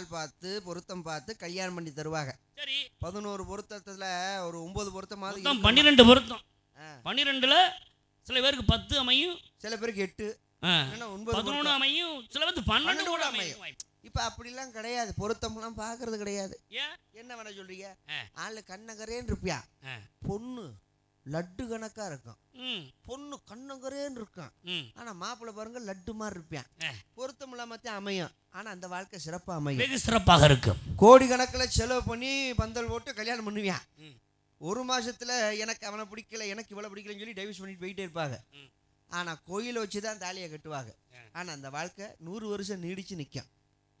நாள் பார்த்து பொருத்தம் பார்த்து கல்யாணம் பண்ணி தருவாங்க. சரி. பதினோரு பொருத்தத்துல ஒரு ஒன்பது பொருத்தமாவது? பன்னிரெண்டு பொருத்தம். பன்னிரெண்டுல சில பேருக்கு பத்து அமையும். சில பேருக்கு எட்டு. பதினொன்று. அமையும். சில பேருக்கு பன்னெண்டு கூட அமையும். இப்ப அப்படிலாம் கிடையாது. பொருத்தம்லாம் பார்க்கறது கிடையாது. என்ன வேணா சொல்றீங்க. ஆளு கண்ணகரேன்னு இருப்பியா. பொண்ணு. லட்டு கணக்கா இருக்கும். பொண்ணு கண்ணகரேன்னு இருக்கும். ஆனா மாப்பிள்ளை பாருங்க லட்டு மாதிரி இருப்பான். பொருத்தம் இல்லாமத்தான் அமையும். ஆனா அந்த வாழ்க்கை சிறப்பா அமையும். வெகு சிறப்பாக இருக்கும். கோடி கணக்கில் செலவு பண்ணி பந்தல் போட்டு கல்யாணம் பண்ணுவியான் ம். ஒரு மாசத்துல எனக்கு அவனை பிடிக்கல எனக்கு இவ்வளவு பிடிக்கலன்னு சொல்லி டைவர்ஸ் பண்ணிட்டு போயிட்டே இருப்பாங்க. ஆனா கோயிலை வச்சு தான் தாலியை கட்டுவாங்க. ஆனா அந்த வாழ்க்கை நூறு வருஷம் நீடிச்சு நிற்கும்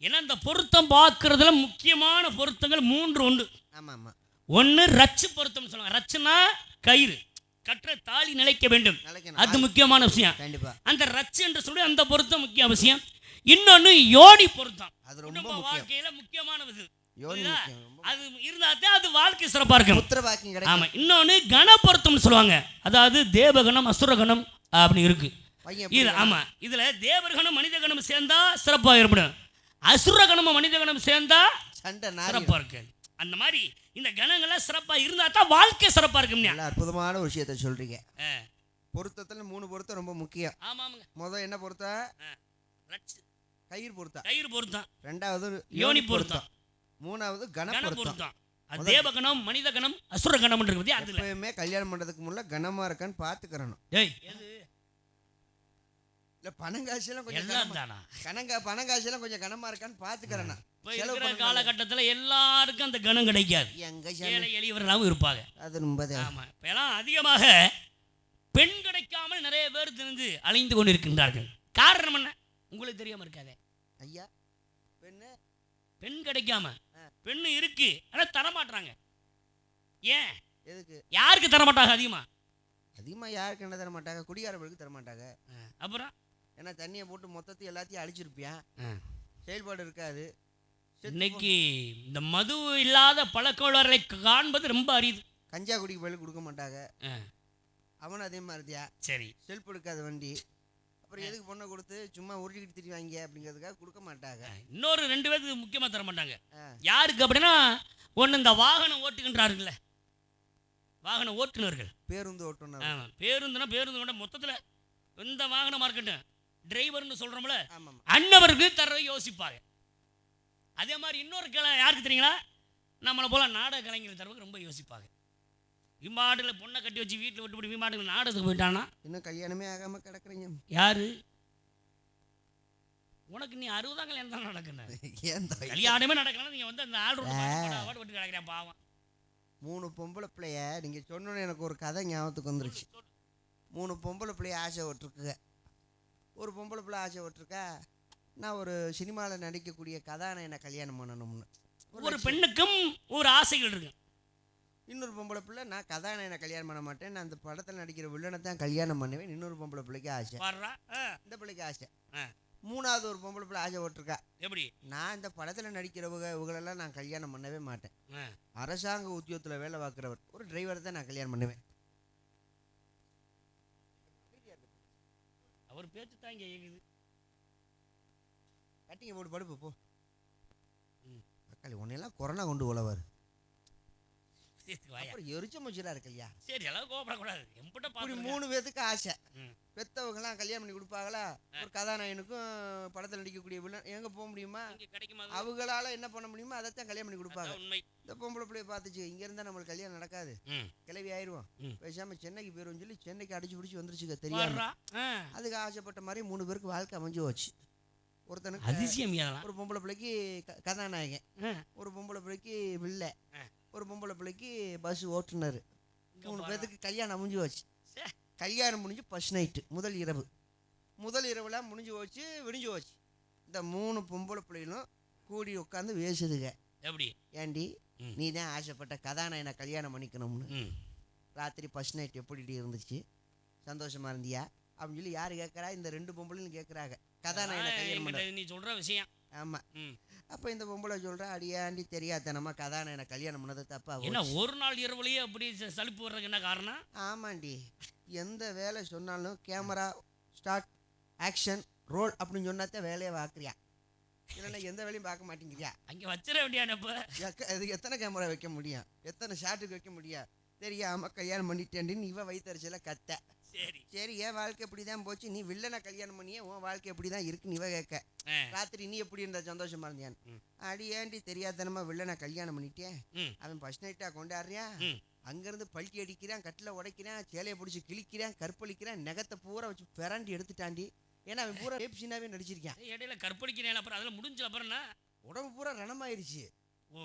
ஏன்னா இந்த பொருத்தம் பார்க்கறதுல முக்கியமான பொருத்தங்கள் மூன்று உண்டு. ஆமா ஆமா ஒன்று ரச்சு பொருத்தம் சொல்லுவாங்க. ரச்சுனா கயிறு. கற்ற தாலி நிலைக்க வேண்டும். அது முக்கியமான விஷயம். அந்த ரச்சு என்று சொல்லி அந்த பொருத்தம் முக்கிய அவசியம். இன்னொன்று யோனி பொருத்தம். அது ரொம்ப வாழ்க்கையில முக்கியமானது அது இருந்தாதான் அது வாழ்க்கை சிறப்பா இருக்கும். ஆமா. இன்னொன்னு கண பொருத்தம்னு சொல்லுவாங்க. அதாவது தேவகணம் அசுரகணம் அப்படி இருக்கு. இது ஆமா. இதுல தேவர்கணம் மனித கணம் சேர்ந்தா சிறப்பா ஏற்படும். அசுர கணமும் மனித கணம் சேர்ந்தா சிறப்பா இருக்கு. அந்த மாதிரி இந்த கணங்கள்லாம் சிறப்பா இருந்தா தான் வாழ்க்கை சிறப்பா இருக்கும்யா நல்ல அற்புதமான விஷயத்த சொல்றீங்க. பொருத்தத்துல மூணு பொருத்தம் ரொம்ப முக்கியம். ஆமாமுங்க. முதல் என்ன பொருத்தம் ரட்சு. கயிறு பொருத்தம் கயிறு பொருத்தம். ரெண்டாவது யோனி பொருத்தம். மூணாவது கன கண பொருத்தம். அது தேவகணம் மனித கணம் அசுர கணம் இருக்கு பத்தியா அதுல? எப்பயுமே கல்யாணம் பண்றதுக்கு முன்ன கனமா இருக்கான்னு பாத்துக்கிறணும். ஏய். இல்ல பணங்காசெல்லாம் கொஞ்சம் எல்லாம் கனமா தானா? கணங்கா பணங்காசெல்லாம் கொஞ்சம் கனமா இருக்கான்னு பாத்துக்கிறணும். இப்ப இருக்கிற காலகட்டத்துல எல்லாருக்கும் அந்த கணம் கிடைக்காது. ஏழை எளியவர்களாகவும் இருப்பாங்க. அது ரொம்பதே ஆமா. இப்ப எல்லாம் அதிகமாக பெண் கிடைக்காமல் நிறைய பேர் திரிந்து அலைந்து கொண்டிருக்கின்றார்கள். காரணம் என்ன? உங்களுக்கு தெரியாம இருக்காதே. ஐயா பெண்ணு? பெண் கிடைக்காம. பெண்ணு இருக்கு. ஆனா தரமாட்டாங்க ஏன்? எதுக்கு? யாருக்கு தரமாட்டாங்க அதிகமா? அதிகமா யாருக்கு என்ன தர மாட்டாங்க குடிகாரர்களுக்கு தர மாட்டாங்க அப்புறம்? ஏன்னா தண்ணியை போட்டு மொத்தத்தையும் எல்லாத்தையும் அழிச்சிருப்பியான் ஆ. செயல்பாடு இருக்காது. இன்னைக்கு இந்த மது இல்லாத பழக்கவழர்களை காண்பது ரொம்ப அரிது. கஞ்சா குடிக்கு பதில் கொடுக்க மாட்டாங்க. அவனும் அதே மாதிரிதியா சரி. செல்ஃப் எடுக்காத வண்டி. அப்புறம் எதுக்கு பொண்ணை கொடுத்து சும்மா உருட்டிக்கிட்டு திரிவாங்க அப்படிங்கிறதுக்காக கொடுக்க மாட்டாங்க. இன்னொரு ரெண்டு பேருக்கு முக்கியமா தர மாட்டாங்க. யாருக்கு அப்படின்னா ஒண்ணு இந்த வாகனம் ஓட்டுகின்றார்கள்ல. வாகன ஓட்டுநர்கள். பேருந்து ஓட்டுனர் ஆமா. பேருந்துனா பேருந்து கூட மொத்தத்துல எந்த வாகனமா இருக்கட்டும். டிரைவர்னு சொல்றோம்ல. ஆமாம் அன்னவருக்கு தர யோசிப்பாங்க. அதே மாதிரி இன்னொரு கிளை யாருக்கு தெரியுங்களா? நம்மளை போல நாடக கலைஞர் தரவுக்கு ரொம்ப யோசிப்பாங்க. விமாட்டில் பொண்ணை கட்டி வச்சு வீட்டில் விட்டு விமாட்டில் நாடகத்துக்கு போயிட்டானா இன்னும் கல்யாணமே ஆகாம கிடக்குறீங்க. யாரு? உனக்கு நீ அறுபதாம் கல்யாணம் தான் நடக்கணும் ஏன் தாய்? கல்யாணமே நடக்கணும் நீங்க வந்து அந்த ஆள் வாட்டு விட்டு கிடக்கிறேன் பாவம். மூணு பொம்பளை பிள்ளைய நீங்க சொன்னோன்னே எனக்கு ஒரு கதை ஞாபகத்துக்கு வந்துருச்சு. மூணு பொம்பளை பிள்ளைய ஆசை விட்டுருக்குங்க ஒரு பொம்பளை பிள்ளை ஆசை விட்டுருக்கா நான் ஒரு சினிமாவில் நடிக்கக்கூடிய கதாநாயனை கல்யாணம் பண்ணணும்னு. ஒரு பெண்ணுக்கும் ஒரு ஆசைகள் இருக்கு. இன்னொரு பொம்பளை பிள்ளை நான் கதாநாயனை கல்யாணம் பண்ண மாட்டேன். நான் அந்த படத்தில் நடிக்கிற வில்லனை தான் கல்யாணம் பண்ணுவேன். இன்னொரு பொம்பளை பிள்ளைக்கு ஆசை. இந்த பிள்ளைக்கு ஆசை. மூணாவது ஒரு பொம்பளை பிள்ளை ஆசை விட்டுருக்கா எப்படி? நான் இந்த படத்தில் நடிக்கிறவங்க இவங்களெல்லாம் நான் கல்யாணம் பண்ணவே மாட்டேன். அரசாங்க உத்தியோகத்தில் வேலை பார்க்குறவர் ஒரு டிரைவரை தான் நான் கல்யாணம் பண்ணுவேன். அவர் பேச்சு தான் இங்கே கட்டிங்க போட்டு படுப்பு போ. ம். தக்காளி உன்னையெல்லாம் கொரோனா கொண்டு உழவார். அப்புறம் எரிச்ச முச்சிலா இருக்கு இல்லையா? சரி எல்லாம் கோபப்படக்கூடாது எம்பிட்ட இப்படி மூணு பேத்துக்கு ஆசை. பெத்தவங்கலாம் கல்யாணம் பண்ணி கொடுப்பாங்களா? ஒரு கதாநாயகனுக்கும் படத்தில் நடிக்கக்கூடிய வில்லன் எங்கே போக முடியுமா? அவங்களால என்ன பண்ண முடியுமோ அதைத்தான் கல்யாணம் பண்ணி கொடுப்பாங்க. இந்த பொம்பளை பிள்ளைய பார்த்துச்சு இங்க இருந்தா நம்மளுக்கு கல்யாணம் நடக்காது. கிளவி ஆயிடுவோம் ம். பேசாம சென்னைக்கு போயிரும் சொல்லி சென்னைக்கு அடிச்சு பிடிச்சி பாடுறா ஆ, அதுக்கு ஆசைப்பட்ட மாதிரி மூணு பேருக்கு வாழ்க்கை அமைஞ்சு போச்சு. ஒருத்தனுக்கு அதிசயம் ஒரு பொம்பளை பிள்ளைக்கு கதாநாயகன். ஒரு பொம்பளை பிள்ளைக்கு வில்ல. ஒரு பொம்பளை பிள்ளைக்கு பஸ் ஓட்டுனர் மூணு பாருடா. பேத்துக்கு கல்யாணம் முடிஞ்சு போச்சு. கல்யாணம் முடிஞ்சு ஃபர்ஸ்ட் நைட்டு முதல் இரவு. முதல் இரவுலாம் முடிஞ்சு போச்சு விடிஞ்சு போச்சு. இந்த மூணு பொம்பளை பிள்ளைகளும் கூடி உட்காந்து பேசுதுங்க எப்படி? ஏண்டி. நீ தான் ஆசைப்பட்ட கதாநாயகனை கல்யாணம் பண்ணிக்கணும்னு. ராத்திரி ஃபர்ஸ்ட் நைட் எப்படி இருந்துச்சு? சந்தோஷமா இருந்தியா? அப்படின்னு சொல்லி யார் கேட்குறா? இந்த ரெண்டு பொம்பளையும் கேட்குறாங்க. கதாநாயகனை கல்யாணம் பண்ண என்கிட்ட நீ சொல்ற விஷயம். ஆமாம் அப்போ இந்த பொம்பளை சொல்கிறா அடியாண்டி தெரியாதனமா? கதாநாயகனை கல்யாணம் பண்ணது தப்பா என்ன. ஒரு நாள் இரவுலயே அப்படி சலிப்பு வர்றதுக்கு என்ன காரணம்? ஆமாண்டி. எந்த வேலை சொன்னாலும் கேமரா ஸ்டார்ட் ஆக்ஷன் ரோல் அப்படின்னு சொன்னாத்தான் வேலையை வாக்குறியா இல்லைன்னா எந்த வேலையும் பார்க்க மாட்டேங்கிறியா? அங்க வச்சிட வேண்டியானப்ப எக்க- அது எத்தனை கேமரா வைக்க முடியும்? எத்தனை ஷாட்டுக்கு வைக்க முடியும்? தெரியாம கல்யாணம் பண்ணிட்டேன்னு இவ வயிற்றுல கத்த. சரி என் வாழ்க்கை இப்படி தான் போச்சு. நீ வில்லனை கல்யாணம் பண்ணியே உன் வாழ்க்கை எப்படி தான் இருக்குன்னு இவ கேட்க. ராத்திரி நீ எப்படி இருந்த? சந்தோஷமா இருந்தியான். அடி ஏண்டி தெரியாதனமா வில்லனை கல்யாணம் பண்ணிட்டேன். அவன் ஃபர்ஸ்ட் நைட்டா கொண்டாடுறியா. அங்கிருந்து பல்ட்டி அடிக்கிறான் கட்டில உடைக்கிறான் சேலையை பிடிச்சி கிழிக்கிறான் கற்பழிக்கிறான் நகத்தை பூரா வச்சு பிறண்டி எடுத்துட்டாண்டி ஏன்னா அவன் பூரா ரேப்சினாவே நடிச்சிருக்கான். இடையில கற்பழிக்கிறேன் அப்புறம் அதில் முடிஞ்ச அப்புறம் உடம்பு பூரா ரணமாயிருச்சு. ஓ.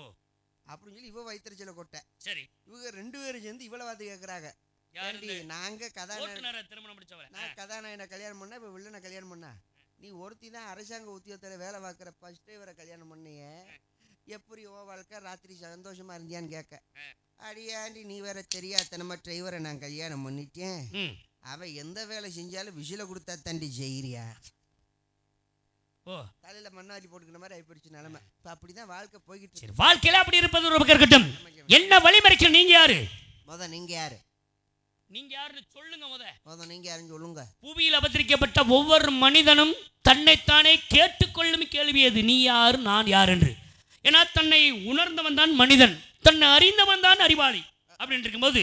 அப்படின்னு சொல்லி இவ வயிற்றுச்சல கொட்டை. சரி. இவங்க ரெண்டு பேரும் சேர்ந்து இவ்வளவு வார்த்தை கேட்குறாங்க ஏண்டி நாங்க கதாநாயகன் திருமணம் நான் கதாநாயகனை கல்யாணம் பண்ணா இப்போ வில்லனை கல்யாணம் பண்ணா? நீ ஒருத்தி தான் அரசாங்க உத்தியோகத்தில் வேலை பார்க்குற ஃபர்ஸ்ட் டிரைவரை கல்யாணம் பண்ணிய. எப்படி ஓ வாழ்க்கை? ராத்திரி சந்தோஷமா இருந்தியான்னு கேட்க. அடியாண்டி நீ வேற தெரியாதனமா டிரைவரை நான் கல்யாணம் பண்ணிட்டேன். அவன் எந்த வேலை செஞ்சாலும் விசில கொடுத்தா தண்டி செய்கிறியா ஓ. தலையில மண்ணாடி போட்டுக்கிற மாதிரி ஆயிப்போச்சு நிலமை. இப்போ அப்படிதான் வாழ்க்கை போய்கிட்டு வாழ்க்கையில அப்படி இருப்பது ஒரு இருக்கட்டும். என்ன வழிமறைக்க நீங்க யாரு? முத நீங்க யாரு? நீங்க யாருன்னு சொல்லுங்க முத. நீங்க யாருன்னு சொல்லுங்க. புவியில் அவதரிக்கப்பட்ட ஒவ்வொரு மனிதனும் தன்னைத்தானே கேட்டுக்கொள்ளும் கேள்வி அது நீ யார் நான் யார் என்று. ஏன்னா தன்னை உணர்ந்தவன் தான் மனிதன். தன்னை அறிந்தவன் தான் அறிவாளி. அப்படின்னு இருக்கும்போது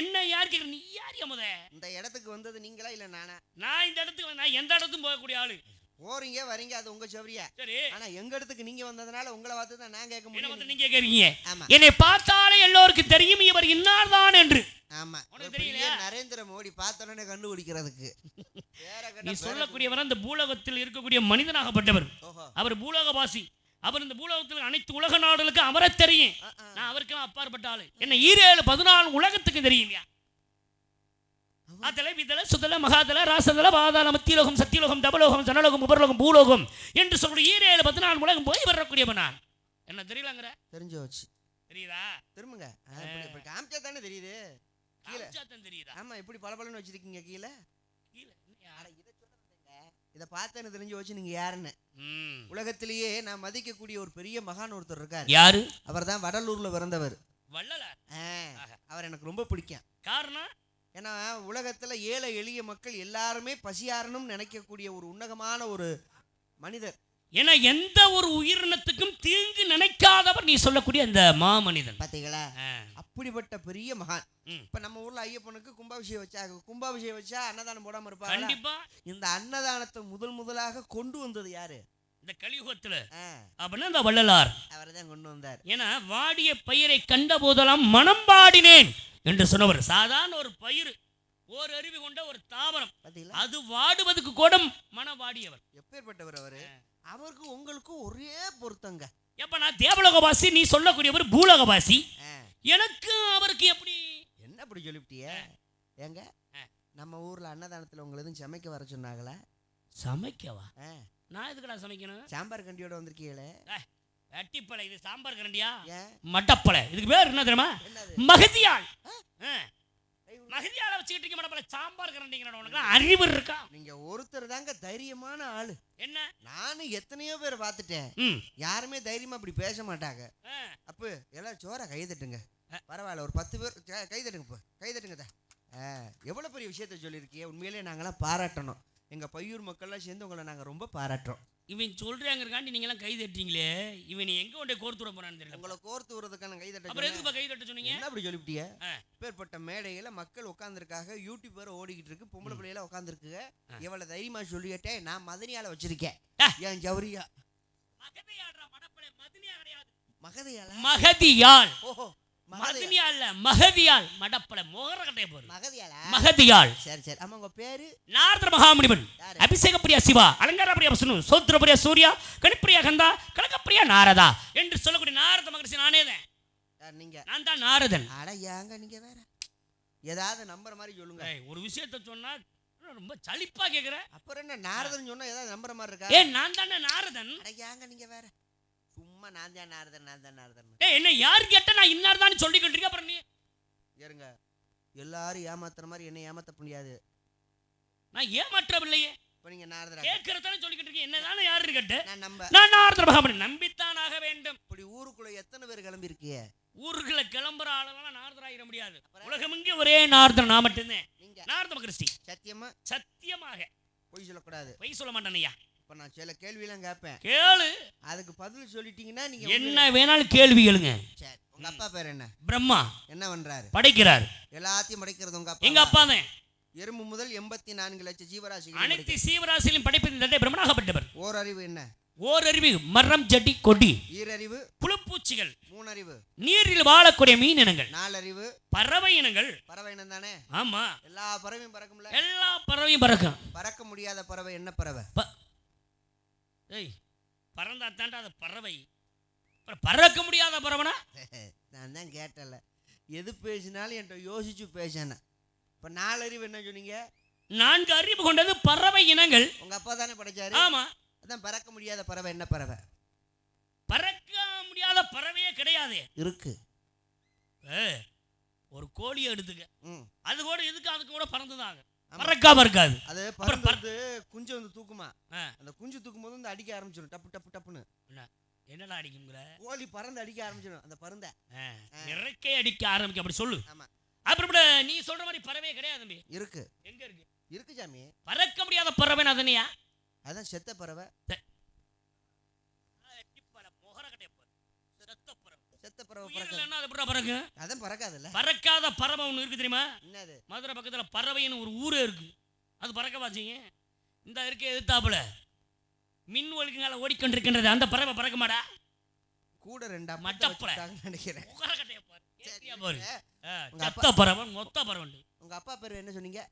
என்ன யார் கேட்குற நீ யார் முத? இந்த இடத்துக்கு வந்தது நீங்களா இல்லை நானா? நான் இந்த இடத்துக்கு நான் எந்த இடத்துக்கும் போகக்கூடிய ஆளு. போறீங்க வரீங்க அது உங்க சௌரியா சரி. ஆனா எங்க இடத்துக்கு நீங்க வந்ததுனால உங்களை பார்த்து தான் நான் கேட்க முடியும் நீங்க கேட்குறீங்க? ஆமா. என்னை பார்த்தாலே எல்லோருக்கும் தெரியும் இவர் இன்னார்தான் என்று. ஆமா. தெரியலையா? நரேந்திர மோடி பார்த்த உடனே கண்டுபிடிக்கிறதுக்கு நீ சொல்லக்கூடியவர் அந்த பூலோகத்தில் இருக்கக்கூடிய மனிதனாகப்பட்டவர். அவர் பூலோகவாசி. அவர் இந்த பூலோகத்தில் அனைத்து உலக நாடுகளுக்கு அவரை தெரியும். நான் அவருக்கெல்லாம் அப்பாற்பட்ட ஆளு. என்ன ஈரேழு பதினாலு உலகத்துக்கு தெரியும்யா அவ- அதல விதல சுதல மகாதல ராசதல பாதாள மத்தியலோகம் சத்தியலோகம் தபலோகம் ஜனலோகம் உபரலோகம் பூலோகம் என்று சொல்லக்கூடிய ஈரேழு பதினாலு உலகம் போய் வரக்கூடியவன் நான் என்ன தெரியலங்கிற? தெரிஞ்சு வச்சு தெரியுதா? திரும்புங்க. காமிச்சா தானே தெரியுது. கீழே. தெரியுதா? ஆமா இப்படி பளபளன்னு வச்சிருக்கீங்க கீழே? கீழே. இதை பார்த்தேன்னு தெரிஞ்சு வச்சு நீங்க யாருன்னு. உலகத்திலேயே நான் மதிக்கக்கூடிய ஒரு பெரிய மகான் ஒருத்தர் இருக்காரு. யாரு? அவர் தான் வடலூர்ல பிறந்தவர். வள்ளலார். அவர் எனக்கு ரொம்ப பிடிக்கும். காரணம்? ஏன்னா உலகத்துல ஏழை எளிய மக்கள் எல்லாருமே பசியாரணும்னு நினைக்கக்கூடிய ஒரு உன்னதமான ஒரு மனிதர். ஏன்னா எந்த ஒரு உயிரினத்துக்கும் தீங்கு நினைக்காதவர் நீ சொல்லக்கூடிய அந்த மாமனிதன். பாத்தீங்களா? ஆ. அப்படிப்பட்ட பெரிய மகான். இப்ப நம்ம ஊர்ல ஐயப்பனுக்கு கும்பாபிஷேகம் வச்சாங்க கும்பாபிஷேகம் வச்சா அன்னதானம் போடாம இருப்பாங்க கண்டிப்பா. இந்த அன்னதானத்தை முதல் முதலாக கொண்டு வந்தது யாரு? இந்த கலியுகத்துல அப்படின்னா இந்த வள்ளலார். அவர்தான் கொண்டு வந்தார். ஏன்னா வாடிய பயிரை கண்ட போதெல்லாம் மனம் வாடினேன் என்று சொன்னவர். சாதாரண ஒரு பயிர் ஓர் அறிவு கொண்ட ஒரு தாவரம். அது வாடுவதற்கு கூட மனம் வாடியவர். எப்பேற்பட்டவர் அவரு? அவருக்கு உங்களுக்கும் ஒரே பொருத்தங்க. எப்ப நான் தேவலோகவாசி நீ சொல்லக்கூடியவர் பூலோகவாசி? எனக்கு அவருக்கு எப்படி? என்ன அப்படி சொல்லிவிட்டிய? ஏங்க. நம்ம ஊர்ல அன்னதானத்துல உங்களை எதுவும் சமைக்க வர சொன்னாங்களா? சமைக்கவா? ஆ, நான் எதுக்குடா சமைக்கணும்? சாம்பார் கண்டியோட வந்திருக்கீங்களே? வெட்டிப்பழை இது சாம்பார் கரண்டியா? மட்டப்பழை. இதுக்கு பேர் என்ன தெரியுமா? ஆ. மகதியாளை வச்சுக்கிட்டு இருக்க மட்டப்பழை சாம்பார் கரண்டிங்கிற உனக்கு அறிவு இருக்கா? நீங்க ஒருத்தர் தாங்க தைரியமான ஆளு. என்ன? நானும் எத்தனையோ பேர் பார்த்துட்டேன். யாருமே தைரியமா அப்படி பேச மாட்டாங்க. அப்போ எல்லாம் சோற கை தட்டுங்க. பரவாயில்ல ஒரு பத்து பேர் க- கை தட்டுங்க இப்போ கை தட்டுங்க தா. ஆ எவ்வளோ பெரிய விஷயத்த சொல்லியிருக்கிய உண்மையிலேயே நாங்களாம் பாராட்டணும். எங்கள் பையூர் மக்கள்லாம் சேர்ந்து உங்களை நாங்கள் ரொம்ப பாராட்டுறோம். இவன் சொல்றாங்கிறக்காண்டி நீங்க எல்லாம் கை தட்டீங்களே இவன் எங்க கொண்டே கோர்த்து விட போறான்னு தெரியல. உங்களை கோர்த்து விடுறதுக்கான கை தட்ட அப்புறம். எதுக்கு கை தட்ட சொன்னீங்க? என்ன அப்படி சொல்லிவிட்டிய. பேர்பட்ட மேடையில மக்கள் உட்காந்துருக்காக யூடியூப் வேற ஓடிக்கிட்டு இருக்கு பொம்பளை பிள்ளையில உட்காந்துருக்குங்க ஆ. எவ்வளவு தைரியமா சொல்லிட்டே நான் மதனியால வச்சிருக்கேன். என் ஜவுரியா. மகதையால மகதியாள். ஓஹோ. மகதியாள் இல்ல, மகதியாள் மடப்பழ மோகர கட்டைய போரு மகதையாலா மகதியாள். சரி சரி. ஆமா உங்க பேரு? நாரத மகாமுனிவன்? அபிஷேக பிரியா சிவா அலங்கார பிரியா விஷ்ணு சோத்திர பிரியா சூர்யா கணிப்பிரியா கந்தா கனகப்பிரியா நாரதா என்று சொல்லக்கூடிய நாரத மகரிஷி நானே தான். நீங்க? நான் தான் நாரதன். அட ஏங்க நீங்க வேற? ஏதாவது நம்புற மாதிரி சொல்லுங்க. ஒரு விஷயத்த சொன்னா ரொம்ப சலிப்பா கேக்குற. அப்புறம் என்ன நாரதன் சொன்னா ஏதாவது நம்புற மாதிரி இருக்கா? ஏ நான் தானே நாரதன். அட ஏங்க நீங்க வேற? சும்மா நான் தான் நாரதன் நான் தான் நாரதன். ஏய் என்ன யாரு கேட்ட நான் இன்னார் தான் சொல்லிக்கிட்டு இருக்கேன் அப்புறம் நீ? ஏறுங்க. எல்லாரும் ஏமாத்துற மாதிரி என்ன ஏமாத்த முடியாது. நான் ஏமாற்றவில்லையே. இப்போ நீங்க நாரதரா கேட்கறதானே சொல்லிக்கிட்டு இருக்கேன் என்னதானே யாரு கேட்ட நான் நம்ப நான் நாரத மகாமுனி நம்பித்தான் ஆக வேண்டும். இப்படி ஊருக்குள்ள எத்தனை பேர் கிளம்பி இருக்கிய ஊருக்குள்ள கிளம்புற ஆளெல்லாம் நாரதராயிட முடியாது. உலகமெங்கே ஒரே நாரதர் நான் மட்டும்தான். நீங்க நாரத மகரிஷி சத்தியமா? சத்தியமாக. பொய் சொல்லக்கூடாது. பொய் சொல்ல மாட்டேன் ஐயா. இப்ப நான் சில கேள்வியெல்லாம் கேட்பேன். கேளு. அதுக்கு பதில் சொல்லிட்டீங்கன்னா நீங்க என்ன வேணாலும் கேள்வி கேளுங்க. சரி உங்க அப்பா பேர் என்ன? பிரம்மா. என்ன பண்றாரு? படைக்கிறார். எல்லாத்தையும் படைக்கிறது உங்க எங்க அப்பா அப்பா தான். எறும்பு முதல் எண்பத்தி நான்கு லட்சம் ஜீவராசிகள் அனைத்து சீவராசியிலும் படைப்பின் தந்தை பிரம்மனாகப்பட்டவர் ஓரறிவு என்ன? ஓரறிவு மரம் ஜட்டி கொடி. ஈரறிவு புழுப்பூச்சிகள். மூணறிவு நீரில் வாழக்கூடிய மீன் இனங்கள். நாலறிவு. பறவை இனங்கள். பறவை இனம் தானே? ஆமா. எல்லா பறவையும் பறக்கும்ல? எல்லா பறவையும் பறக்கும். பறக்க முடியாத பறவை என்ன பறவை? ஏய் பறந்தா தாண்டா அது பறவை. அப்புறம் பறக்க முடியாத பறவைனா? நான் தான் கேட்டல. எது பேசினாலும் என்கிட்ட யோசிச்சு பேசினேன் இப்போ நாலறிவு என்ன சொன்னீங்க? நான்கு அறிவு கொண்டது பறவை இனங்கள். உங்க அப்பா தானே படைச்சாரு? ஆமா. அதான் பறக்க முடியாத பறவை என்ன பறவை? பறக்க முடியாத பறவையே கிடையாது. இருக்கு. ஒரு கோழியை எடுத்துக்க. அது கூட இதுக்கு அதுக்கு கூட பறந்துதாங்க. ஆமா. பறக்காம இருக்காது. அது பறந்து வந்து குஞ்சு வந்து தூக்குமா. அந்த குஞ்சு தூக்கும் போது வந்து அடிக்க ஆரம்பிச்சிடும். டப்பு டப்பு டப்புன்னு. என்னடா அடிக்குங்கிற? கோழி பறந்து அடிக்க ஆரம்பிச்சிடும். அந்த பருந்தை இறக்கை அடிக்க ஆரம்பிக்க அப்படி சொல்லு. ஆமா. அப்புறம் நீ சொல்ற மாதிரி பறவையே கிடையாது தம்பி. இருக்கு. எங்க இருக்கு? இருக்கு சாமி. பறக்க முடியாத பறவை அதனையா அதான் செத்த பறவை. பறவை பறக்க பறக்கும் அதான் பறக்காதுல்ல. பறக்காத பறவை ஒன்று இருக்கு தெரியுமா? என்னது? மதுரை பக்கத்தில் பறவைன்னு ஒரு ஊரே இருக்கு. அது பறக்க பாத்தீங்க இந்த இருக்க எதிர்த்தாப்புல. மின் ஒழுங்குகளை ஓடிக்கொண்டிருக்கின்றது. அந்த பறவை பறக்க மாடா கூட ரெண்டா மட்டப்பற. நினைக்கிறேன். செத்த பறவை மொத்த பறவை. உங்க அப்பா பேர் என்ன சொன்னீங்க?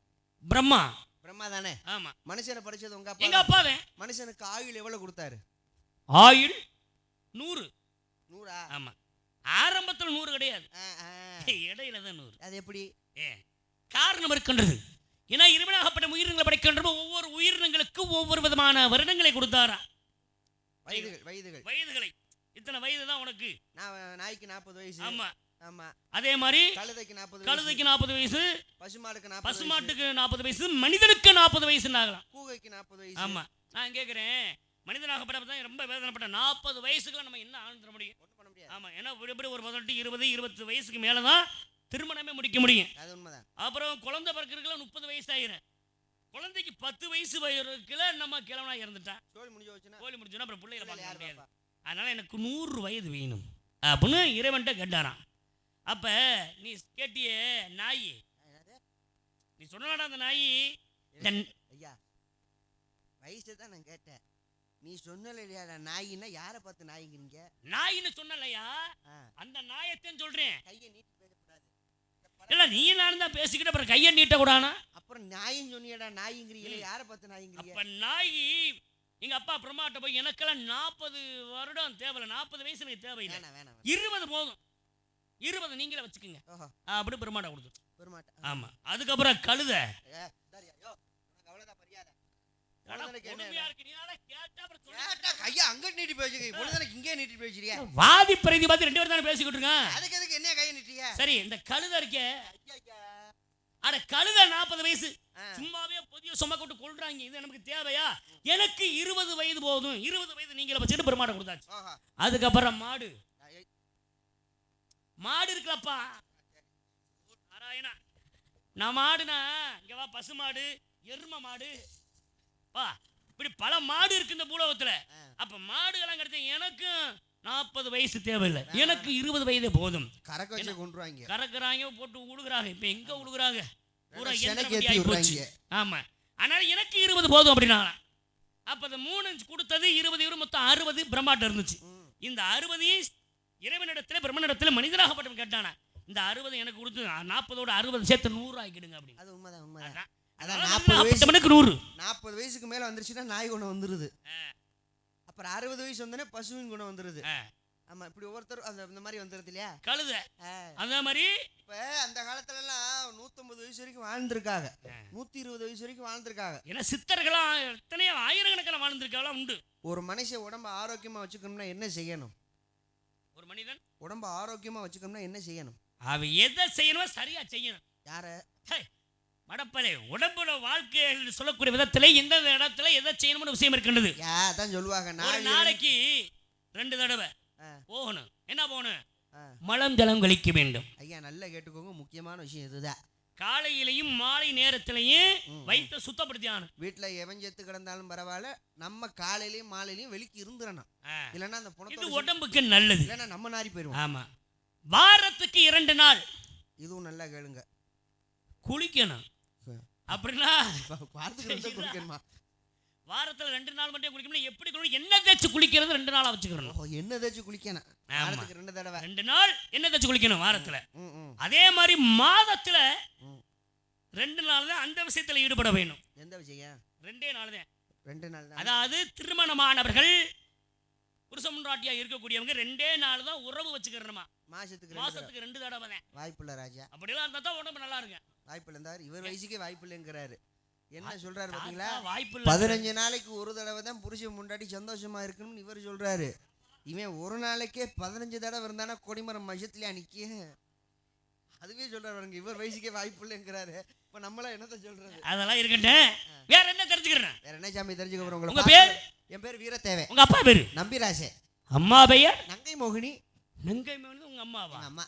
பிரம்மா. பிரம்மா தானே? ஆமா. மனுஷனை படைச்சது உங்க எங்க அப்பா அப்பாவே மனுஷனுக்கு ஆயுள் எவ்வளவு கொடுத்தாரு? ஆயுள் நூறு. நூறா? ஆமா. ஆரம்பத்துல நூறு கிடையாது. இடையில தான் நூறு. அது எப்படி? ஏ காரணம் இருக்கின்றது. ஏன்னா இருவனாகப்பட்ட உயிரினங்களை படைக்கின்ற ஒவ்வொரு உயிரினங்களுக்கு ஒவ்வொரு விதமான வருடங்களை கொடுத்தாரா? வயதுகள் வயதுகள். வயதுகளை. இத்தனை வயது தான் உனக்கு. நான் நாய்க்கு நாற்பது வயசு. ஆமா. ஆமா. அதே மாதிரி கழுதைக்கு நாற்பது கழுதைக்கு நாற்பது வயசு பசுமாடுக்கு பசுமாட்டுக்கு நாற்பது வயசு மனிதனுக்கு நாற்பது வயசுன்னாகலாம் கூகைக்கு நாற்பது வயசு. ஆமா. நான் கேட்குறேன் மனிதனாகப்பட்ட தான் ரொம்ப வேதனைப்பட்ட நாற்பது வயசுக்குள்ள நம்ம என்ன ஆழ்ந்துட முடியும்? முடியாது. ஆமா ஏன்னா இப்படி ஒரு பதினெட்டு இருபது இருபது வயசுக்கு மேலே தான் திருமணமே முடிக்க முடியும். அது உண்மைதான். அப்புறம் குழந்தை பிறக்கிறதுக்குள்ள முப்பது வயசு ஆயிரும் குழந்தைக்கு பத்து வயசு வயதுக்குள்ள நம்ம கிழவனா இறந்துட்டான். சோழி முடிஞ்சு வச்சுன்னா கோழி முடிச்சோன்னா அப்புறம் பிள்ளைகளை பார்க்க முடியாது? அதனால எனக்கு நூறு வயது வேணும். அப்படின்னு இறைவன்ட்ட கேட்டாராம். அப்ப நீ கேட்டியே நாய்? நீ சொன்னடா அந்த நாய். ஐயா வயசு தான் நான் கேட்டேன். நீ சொன்னல இல்லையா நாயின்னா யாரை பார்த்து நாய்ங்கிறீங்க நாயின்னு சொன்னலையா? அந்த நாயத்தையும் சொல்றேன். கையை நீட்டி பேசக்கூடாது. இல்ல நீ நானும் தான் பேசிக்கிட்டு அப்புறம் கையை நீட்ட கூடானா அப்புறம் நாயின்னு சொன்னியடா நாய்ங்கிறீங்களே யாரை பார்த்து நாய்ங்கிறீங்க? அப்ப நாய் எங்க அப்பா பிரம்மாட்ட போய் எனக்கெல்லாம் நாற்பது வருடம் தேவையில்ல நாற்பது வயசு எனக்கு தேவையில்லை. வேணாம். இருபது போதும். இருபது நீங்களே வச்சுக்கோங்க. அப்படி பிரம்மாட்ட கொடுத்து. பெருமாட்டேன் ஆமா. அதுக்கப்புறம் கழுதை. வாதி பிரதி பார்த்து ரெண்டு பேரும் தானே பேசிக்கிட்டு இருக்கான் அதுக்கு எதுக்கு என்ன கையை நீட்டிய? சரி இந்த கழுதை இருக்கே. அட கழுதை நாற்பது வயசு. சும்மாவே புதிய சும கொண்டு கொள்றாங்க இது நமக்கு தேவையா? எனக்கு இருபது வயது போதும். இருபது வயது நீங்கள வச்சுட்டு பெருமாட கொடுத்தாச்சு. அதுக்கப்புறம் மாடு. மாடு இருக்குல்லப்பா. நாராயணா. நான் மாடுனா இங்க வா பசு மாடு எரும மாடு. வா இப்படி பல மாடு இருக்கு இந்த பூலோகத்துல. அப்ப மாடுகளாம் கிடைச்ச எனக்கும் நாற்பது வயசு தேவையில்லை. எனக்கு இருபது வயதே போதும். கறக்க வச்சு கொண்டுருவாங்க. கறக்குறாங்க போட்டு உழுகுறாங்க. இப்ப எங்க உழுகுறாங்க? பூரா போச்சு. அதனால எனக்கு இருபது போதும் அப்படின்னாங்களாம் அப்ப அந்த மூணு கொடுத்தது இருபது இருபது மொத்தம் அறுபது பிரம்மாட்டம் இருந்துச்சு. இந்த அறுபதையும் இறைவனிடத்துல பிரம்மனிடத்துல மனிதனாகப்பட்டவன் கேட்டானா இந்த அறுபது எனக்கு கொடுத்து நாற்பதோட அறுபது சேர்த்து நூறு ஆக்கிடுங்க அப்படின்னு. அது உண்மைதான் உண்மைதான். அதான். நாற்பது வயசு நூறு. நாற்பது வயசுக்கு மேல வந்துருச்சுன்னா நாய் குணம் வந்துருது. ஆ. அப்புறம் அறுபது வயசு வந்தோடனே பசுவின் குணம் வந்துருது. ஆமா இப்படி ஒவ்வொருத்தரும் அந்த இந்த மாதிரி வந்துருது இல்லையா? கழுதை. அதே மாதிரி இப்ப அந்த காலத்துல எல்லாம் நூத்தம்பது வயசு வரைக்கும் வாழ்ந்திருக்காங்க. நூத்தி இருபது வயசு வரைக்கும் வாழ்ந்திருக்காங்க. ஏன்னா சித்தர்களாம் எத்தனையோ ஆயிரக்கணக்கில் வாழ்ந்திருக்கலாம் உண்டு. ஒரு மனுஷன் உடம்ப ஆரோக்கியமா வச்சுக்கணும்னா என்ன செய்யணும்? ஒரு மனிதன்? உடம்ப ஆரோக்கியமா வச்சுக்கணும்னா என்ன செய்யணும்? அவன் எதை செய்யணுமோ சரியா செய்யணும். யார? மடப்பலே உடம்புல வாழ்க்கை சொல்லக்கூடிய விதத்துல எந்த இடத்துல எதை செய்யணும்னு விஷயம் இருக்கின்றது. யா தான் சொல்லுவாங்க ஒரு நாளைக்கு ரெண்டு தடவை. போகணும். என்ன போகணும். மலம் ஜலம் கழிக்க வேண்டும். ஐயா நல்லா கேட்டுக்கோங்க முக்கியமான விஷயம் இதுதான். காலையிலையும் மாலை நேரத்திலையும் வயிற்றை சுத்தப்படுத்தி ஆகணும் வீட்டில் எவன் செத்து கிடந்தாலும் பரவாயில்ல நம்ம காலையிலயும் மாலையிலயும் வெளிக்கு இருந்துடணும். இல்லைன்னா அந்த இது புணத்தோட உடம்புக்கு நல்லது. இல்லைன்னா நம்ம நாரி போயிடுவோம் ஆமா. வாரத்துக்கு இரண்டு நாள். இதுவும் நல்லா கேளுங்க. குளிக்கணும். அப்படின்னா? குடிக்கணுமா வாரத்துல ரெண்டு நாள் மட்டும் குளிக்கணும் எப்படி குளிக்கணும்? என்ன தேய்ச்சி குளிக்கிறது ரெண்டு நாளா வச்சுக்கிறணும் ஓ என்ன தேய்ச்சி குளிக்கணும். வாரத்துக்கு ரெண்டு தடவை. ரெண்டு நாள் என்ன தேய்ச்சி குளிக்கணும் வாரத்துல? அதே மாதிரி மாதத்துல. ரெண்டு நாள் தான் அந்த விஷயத்துல ஈடுபட வேணும். எந்த விஷயம்? ரெண்டே நாள் தான். ரெண்டு நாள் அதாவது திருமணமானவர்கள் புருஷமுன்றாட்டியா இருக்கக்கூடியவங்க ரெண்டே நாள் தான் உறவு வச்சுக்கிறணுமா? மாசத்துக்கு மாசத்துக்கு ரெண்டு தடவை தான். வாய்ப்பில்லை ராஜா. அப்படிலாம் இருந்தா தான் உடம்பு நல்லா இருக்கு வாய்ப்பில்லை இருந்தார் இவர் வயசுக்கே வாய்ப்பில்லைங்கிறாரு. என்ன சொல்றாரு பாத்தீங்களா? வாய்ப்பு பதினஞ்சு நாளைக்கு ஒரு தடவை தான் புருஷன் முண்டாடி சந்தோஷமா இருக்கணும்னு இவர் சொல்றாரு. இவன் ஒரு நாளைக்கே பதினஞ்சு தடவை இருந்தானா கொடிமரம் மஷத்துலயா நிக்க அதுவே சொல்றாரு இவர் வயசுக்கே வாய்ப்பு இல்லைங்கிறாரு இப்ப நம்மளாம் என்னத்த சொல்றது? அதெல்லாம் இருக்கட்டும். வேற என்ன தெரிஞ்சுக்கிறேன்? வேற என்ன சாமி தெரிஞ்சுக்க போறோம்? உங்க பேர்? என் பேர் வீரத்தேவை உங்க அப்பா பேரு? நம்பிராசே அம்மா பெயர்? நங்கை மோகினி நங்கை மகன் உங்க அம்மாவா? அம்மா.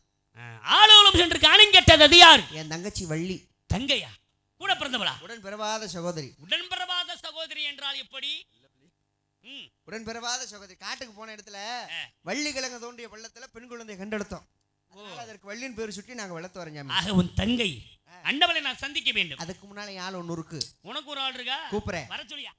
ஆளுகளும் சென்று காணிங்கட்டது அது யார்? என் தங்கச்சி வள்ளி. தங்கையா? கூட பிறந்தவளா? உடன் பிறவாத சகோதரி. உடன்பிறவாத சகோதரி என்றால் எப்படி? உடன் பிறவாத சகோதரி. காட்டுக்கு போன இடத்துல. வள்ளி கிழங்கு தோண்டிய பள்ளத்துல பெண் குழந்தையை கண்டெடுத்தோம். அதற்கு வள்ளியின் பேர் சுட்டி நாங்க வளர்த்து வரோம் சாமி. ஆக உன் தங்கை. அண்டவளை நான் சந்திக்க வேண்டும். அதுக்கு முன்னால யாழ் ஒண்ணு இருக்கு. உனக்கு ஒரு ஆள் இருக்கா? கூப்பிடுறேன். வர சொல்லியா?